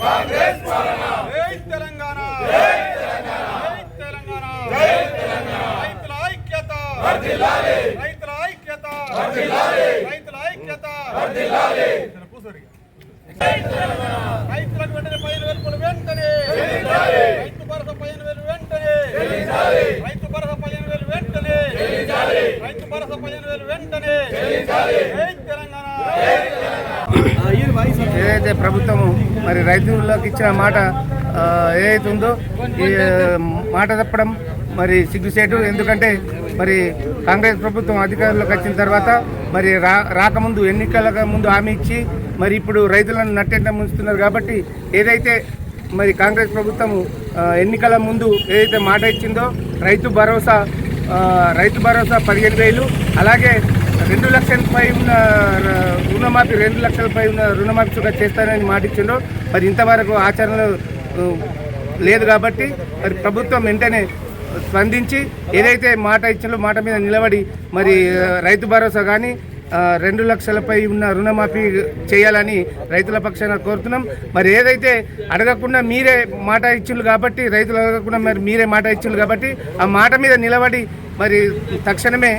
కాంగ్రెస్ పాలన జై తెలంగాణ జై తెలంగాణ జై తెలంగాణ జై తెలంగాణ రైతుల ఐక్యత వర్ధిల్లాలి రైతుల ఐక్యత వర్ధిల్లాలి రైతుల ఐక్యత వర్ధిల్లాలి జై తెలంగాణ రైతులకు వెంటనే పైన వెలుపులు వెంటనే చెల్లించాలి రైతు భరోసా పైన వెలు వెంటనే చెల్లించాలి రైతు భరోసా పైన వెలు వెంటనే చెల్లించాలి రైతు తెలంగాణ. ఏదైతే ప్రభుత్వము మరి రైతులకు ఇచ్చిన మాట ఏదైతే ఉందో ఈ మాట తప్పడం మరి సిగ్గుసేటు ఎందుకంటే మరి కాంగ్రెస్ ప్రభుత్వం అధికారంలోకి వచ్చిన తర్వాత మరి రా రాకముందు ఎన్నికల ముందు హామీ ఇచ్చి మరి ఇప్పుడు రైతులను నట్టెంట ముంచుతున్నారు కాబట్టి ఏదైతే మరి కాంగ్రెస్ ప్రభుత్వం ఎన్నికల ముందు ఏదైతే మాట ఇచ్చిందో రైతు భరోసా రైతు భరోసా పదిహేను వేలు అలాగే రెండు లక్షలపై ఉన్న రుణమాఫీ రెండు లక్షలపై ఉన్న రుణమాఫీ కూడా చేస్తానని మాట ఇచ్చిండ్రు. మరి ఇంతవరకు ఆచరణలో లేదు కాబట్టి మరి ప్రభుత్వం వెంటనే స్పందించి ఏదైతే మాట ఇచ్చిందో మాట మీద నిలబడి మరి రైతు భరోసా కానీ రెండు లక్షలపై ఉన్న రుణమాఫీ చేయాలని రైతుల పక్షాన కోరుతున్నాం. మరి ఏదైతే అడగకుండా మీరే మాట ఇచ్చిండ్రు కాబట్టి రైతులు అడగకుండా మరి మీరే మాట ఇచ్చిండ్రు కాబట్టి ఆ మాట మీద నిలబడి మరి తక్షణమే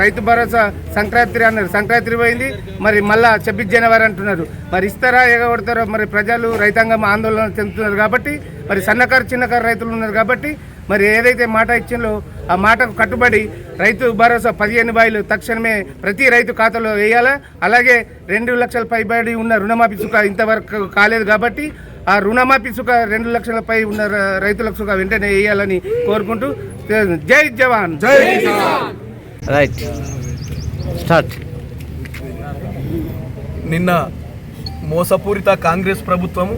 రైతు భరోసా సంక్రాంతి అన్నారు. సంక్రాంతి పోయింది. మరి మళ్ళా ఛబ్బీస్ జనవరి అంటున్నారు. మరి ఇస్తారా ఎగబడతారో మరి ప్రజలు రైతాంగం ఆందోళన చెందుతున్నారు కాబట్టి మరి సన్నకారు చిన్నకారు రైతులు ఉన్నారు కాబట్టి మరి ఏదైతే మాట ఇచ్చిందో ఆ మాటకు కట్టుబడి రైతు భరోసా పదిహేను బాయిలు తక్షణమే ప్రతి రైతు ఖాతాలో వేయాలా? అలాగే రెండు లక్షల పైబడి ఉన్న రుణమాఫీ సుఖ ఇంతవరకు కాలేదు కాబట్టి ఆ రుణమాఫీ సుఖ రెండు లక్షలపై ఉన్న రైతులకు సుఖ వెంటనే వేయాలని కోరుకుంటూ జై జవాన్! జై రైట్ స్టార్ట్ నిన్న మోసపూరిత కాంగ్రెస్ ప్రభుత్వం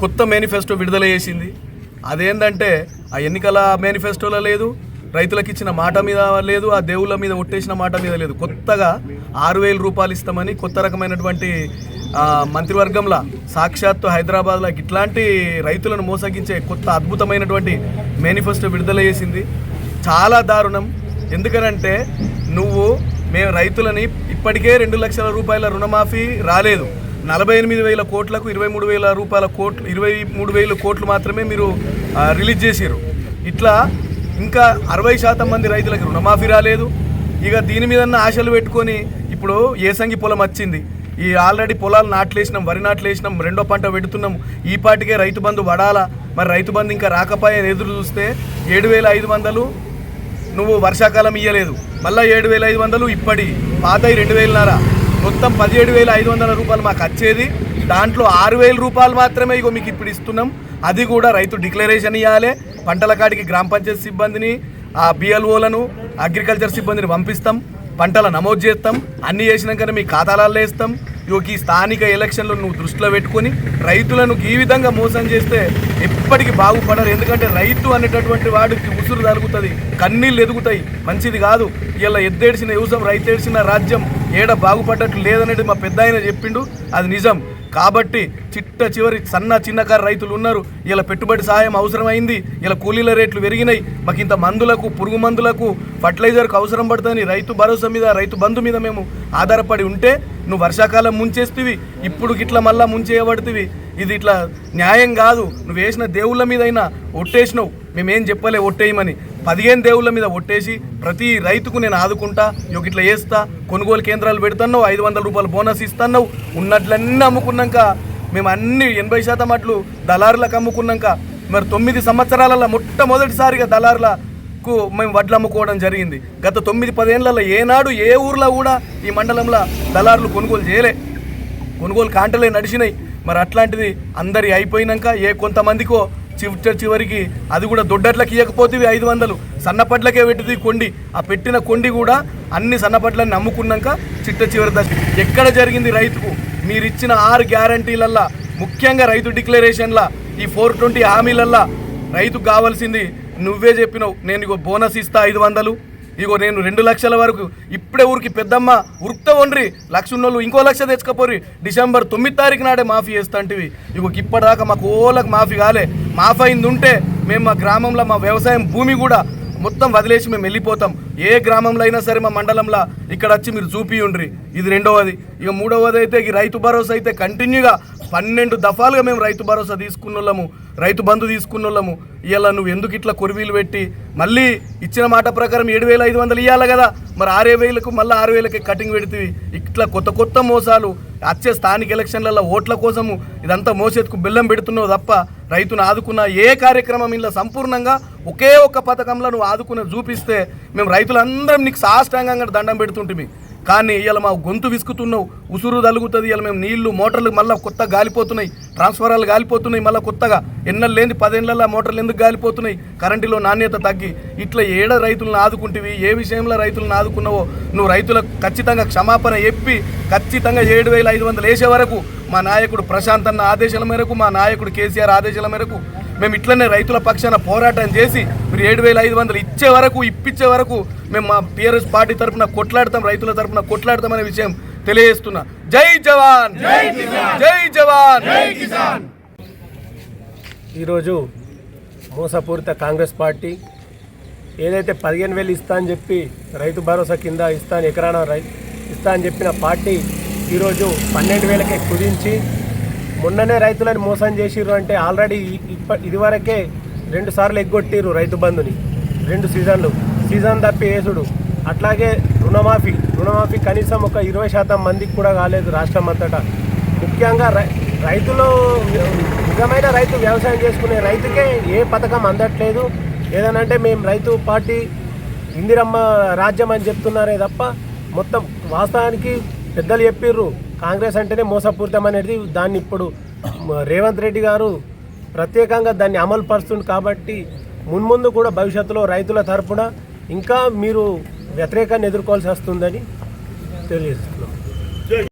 కొత్త మేనిఫెస్టో విడుదల చేసింది. అదేంటంటే ఆ ఎన్నికల మేనిఫెస్టోలో లేదు రైతులకు ఇచ్చిన మాట మీద లేదు ఆ దేవుళ్ళ మీద ఒట్టేసిన మాట మీద లేదు. కొత్తగా ఆరు వేల రూపాయలు ఇస్తామని కొత్త రకమైనటువంటి మంత్రివర్గంలో సాక్షాత్తు హైదరాబాద్లో ఇట్లాంటి రైతులను మోసగించే కొత్త అద్భుతమైనటువంటి మేనిఫెస్టో విడుదల చేసింది. చాలా దారుణం. ఎందుకనంటే నువ్వు మేము రైతులని ఇప్పటికే రెండు లక్షల రూపాయల రుణమాఫీ రాలేదు. నలభై ఎనిమిది వేల కోట్లకు ఇరవై మూడు వేల రూపాయల కోట్లు ఇరవై మూడు వేల కోట్లు మాత్రమే మీరు రిలీజ్ చేసారు ఇట్లా ఇంకా అరవై శాతం మంది రైతులకు రుణమాఫీ రాలేదు. ఇక దీని మీద ఆశలు పెట్టుకొని ఇప్పుడు ఏసంగి పొలం వచ్చింది. ఈ ఆల్రెడీ పొలాలు నాట్లేసినాం వరి నాట్లేసినాం రెండో పంట పెడుతున్నాం. ఈ పాటికే రైతు బంధు పడాలా? మరి రైతు బంధు ఇంకా రాకపోయే ఎదురు చూస్తే ఏడు వేల ఐదు వందలు నువ్వు వర్షాకాలం ఇయ్యలేదు. మళ్ళీ ఏడు వేల ఐదు వందలు ఇప్పటి పాతయి రెండు వేలన్నర మొత్తం పదిహేడు వేల ఐదు వందల రూపాయలు మాకు వచ్చేది. దాంట్లో ఆరు వేల రూపాయలు మాత్రమే ఇగో మీకు ఇప్పుడు ఇస్తున్నాం. అది కూడా రైతు డిక్లరేషన్ ఇవ్వాలి పంటల కాడికి గ్రామ పంచాయతీ సిబ్బందిని ఆ బిఎల్ఓలను అగ్రికల్చర్ సిబ్బందిని పంపిస్తాం. పంటల నమోదు చేస్తాం. అన్ని చేసినాకనే మీ ఖాతాలలో వేస్తాం. ఈ స్థానిక ఎలక్షన్లు నువ్వు దృష్టిలో పెట్టుకొని రైతులను ఈ విధంగా మోసం చేస్తే ఎప్పటికీ బాగుపడరు. ఎందుకంటే రైతు అనేటటువంటి వాడికి ఉసురు తరుగుతుంది కన్నీళ్ళు ఎదుగుతాయి. మంచిది కాదు. ఇలా ఎద్దేడిసిన యూసం రైతు ఏడిసిన రాజ్యం ఏడ బాగుపడ్డట్లు లేదనేది మా పెద్ద ఆయన చెప్పిండు. అది నిజం. కాబట్టి చిట్ట చివరి సన్న చిన్నకారు రైతులు ఉన్నారు. ఇలా పెట్టుబడి సహాయం అవసరమైంది. ఇలా కూలీల రేట్లు పెరిగినాయి. మాకు ఇంత మందులకు పురుగు మందులకు ఫర్టిలైజర్కు అవసరం పడుతుంది రైతు భరోసా మీద రైతు బంధు మీద మేము ఆధారపడి ఉంటే నువ్వు వర్షాకాలం ముంచేస్తివి ఇప్పుడు గిట్ల మళ్ళా ముంచేయబడుతుంది ఇది ఇట్లా న్యాయం కాదు. నువ్వు వేసిన దేవుళ్ళ మీద అయినా ఒట్టేసినావు. మేమేం చెప్పలే ఒట్టేయమని. పదిహేను దేవుళ్ళ మీద ఒట్టేసి ప్రతి రైతుకు నేను ఆదుకుంటా ఒక ఇట్లా వేస్తా కొనుగోలు కేంద్రాలు పెడుతున్నావు ఐదు వందల రూపాయలు బోనస్ ఇస్తున్నావు. ఉన్నట్లన్నీ అమ్ముకున్నాక మేము అన్ని ఎనభై శాతం అట్లు దళారులకు అమ్ముకున్నాక మరి తొమ్మిది సంవత్సరాలలో మొట్టమొదటిసారిగా దళారులకు మేము వడ్లు అమ్ముకోవడం జరిగింది. గత తొమ్మిది పదేళ్ళలో ఏనాడు ఏ ఊర్లో కూడా ఈ మండలంలో దళారులు కొనుగోలు చేయలే. కొనుగోలు కాంటలే నడిచినాయి. మరి అట్లాంటిది అందరి అయిపోయినాక ఏ కొంతమందికో చివరి చివరికి అది కూడా దొడ్డట్లకి ఇవ్వకపోతే ఐదు వందలు. సన్నపట్లకే పెట్టింది కొండి. ఆ పెట్టిన కొండి కూడా అన్ని సన్నపట్లని నమ్ముకున్నాక చిట్ట చివరి దశ. ఎక్కడ జరిగింది రైతుకు? మీరు ఇచ్చిన ఆరు గ్యారంటీలల్లా ముఖ్యంగా రైతు డిక్లరేషన్ల ఈ ఫోర్ ట్వంటీ హామీలల్లా రైతుకు కావాల్సింది నువ్వే చెప్పినావు. నేను బోనస్ ఇస్తా ఐదు వందలు. ఇగో నేను రెండు లక్షల వరకు ఇప్పుడే ఊరికి పెద్దమ్మ ఉరుక్త వండ్రి లక్ష ఉన్నోళ్ళు ఇంకో లక్ష తెచ్చుకపోరి డిసెంబర్ తొమ్మిది తారీఖు నాడే మాఫీ చేస్తాంటివి. ఇగో ఇప్పటిదాకా మాకు ఓలకు మాఫీ కాలే. మాఫీ అయింది ఉంటే మేము మా గ్రామంలో మా వ్యవసాయం భూమి కూడా మొత్తం వదిలేసి మేము వెళ్ళిపోతాం. ఏ గ్రామంలో అయినా సరే మా మండలంలో ఇక్కడ వచ్చి మీరు చూపి ఉండ్రి ఇది రెండవది. ఇక మూడవది అయితే ఈ రైతు భరోసా అయితే కంటిన్యూగా పన్నెండు దఫాలుగా మేము రైతు భరోసా తీసుకున్న వాళ్ళము రైతు బంధు తీసుకున్న వాళ్ళము ఇవాళ నువ్వు ఎందుకు ఇట్లా కొరివీలు పెట్టి మళ్ళీ ఇచ్చిన మాట ప్రకారం ఏడు వేల ఐదు వందలు ఇవ్వాలి కదా. మరి ఆరే వేలకు మళ్ళీ ఆరు వేలకి కటింగ్ పెడితే ఇట్లా కొత్త కొత్త మోసాలు వచ్చే స్థానిక ఎలక్షన్లలో ఓట్ల కోసము ఇదంతా మోసేతుకు బెల్లం పెడుతున్నావు తప్ప రైతును ఆదుకున్న ఏ కార్యక్రమం ఇలా సంపూర్ణంగా ఒకే ఒక్క పథకంలో నువ్వు ఆదుకున్న చూపిస్తే మేము రైతులందరం నీకు సాష్టాంగంగా దండం పెడుతుంటే కానీ ఇవాళ మా గొంతు విసుకుతున్నావు. ఉసురు తలుగుతుంది ఇవాళ మేము నీళ్ళు మోటార్లు మళ్ళీ కొత్త గాలిపోతున్నాయి. ట్రాన్స్ఫారాలు గాలిపోతున్నాయి మళ్ళీ కొత్తగా. ఎన్నెలు లేని పదేళ్ళ మోటార్లు ఎందుకు గాలిపోతున్నాయి? కరెంటులో నాణ్యత తగ్గి. ఇట్లా ఏడ రైతులను ఆదుకుంటివి? ఏ విషయంలో రైతులను ఆదుకున్నావో? నువ్వు రైతులకు ఖచ్చితంగా క్షమాపణ చెప్పి ఖచ్చితంగా ఏడు వేల ఐదు వందలు వేసే వరకు మా నాయకుడు ప్రశాంత్ అన్న ఆదేశాల మేరకు మా నాయకుడు కేసీఆర్ ఆదేశాల మేరకు మేము ఇట్లనే రైతుల పక్షాన పోరాటం చేసి మీరు ఏడు వేల ఐదు వందలు ఇచ్చే వరకు ఇప్పించే వరకు మేము మా టీఆర్ఎస్ పార్టీ తరఫున కొట్లాడతాం రైతుల తరఫున కొట్లాడతామనే విషయం తెలియజేస్తున్నా. జై జవాన్! జై జవాన్! ఈరోజు మోసపూరిత కాంగ్రెస్ పార్టీ ఏదైతే పదిహేను వేలు ఇస్తా అని చెప్పి రైతు భరోసా కింద ఇస్తాను ఎకరాన రై ఇస్తా అని చెప్పిన పార్టీ ఈరోజు పన్నెండు వేలకే కుదించి మొన్ననే రైతులను మోసం చేసిర్రు అంటే ఆల్రెడీ ఇప్ప ఇదివరకే రెండు సార్లు ఎగ్గొట్టిర్రు రైతు బంధుని రెండు సీజన్లు. సీజన్ తప్పి వేసుడు అట్లాగే రుణమాఫీ. రుణమాఫీ కనీసం ఒక ఇరవై శాతం మందికి కూడా కాలేదు రాష్ట్రం అంతటా. ముఖ్యంగా రై రైతులు నిజమైన రైతు వ్యవసాయం చేసుకునే రైతుకే ఏ పథకం అందట్లేదు. ఏదనంటే మేము రైతు పార్టీ ఇందిరమ్మ రాజ్యం అని చెప్తున్నారే తప్ప మొత్తం వాస్తవానికి పెద్దలు చెప్పిర్రు. కాంగ్రెస్ అంటేనే మోసపూరితం అనేది దాన్ని ఇప్పుడు రేవంత్ రెడ్డి గారు ప్రత్యేకంగా దాన్ని అమలు పరుస్తుంది కాబట్టి మున్ముందు కూడా భవిష్యత్తులో రైతుల తరపున ఇంకా మీరు వ్యతిరేకాన్ని ఎదుర్కోవాల్సి వస్తుందని తెలియజేస్తున్నాం.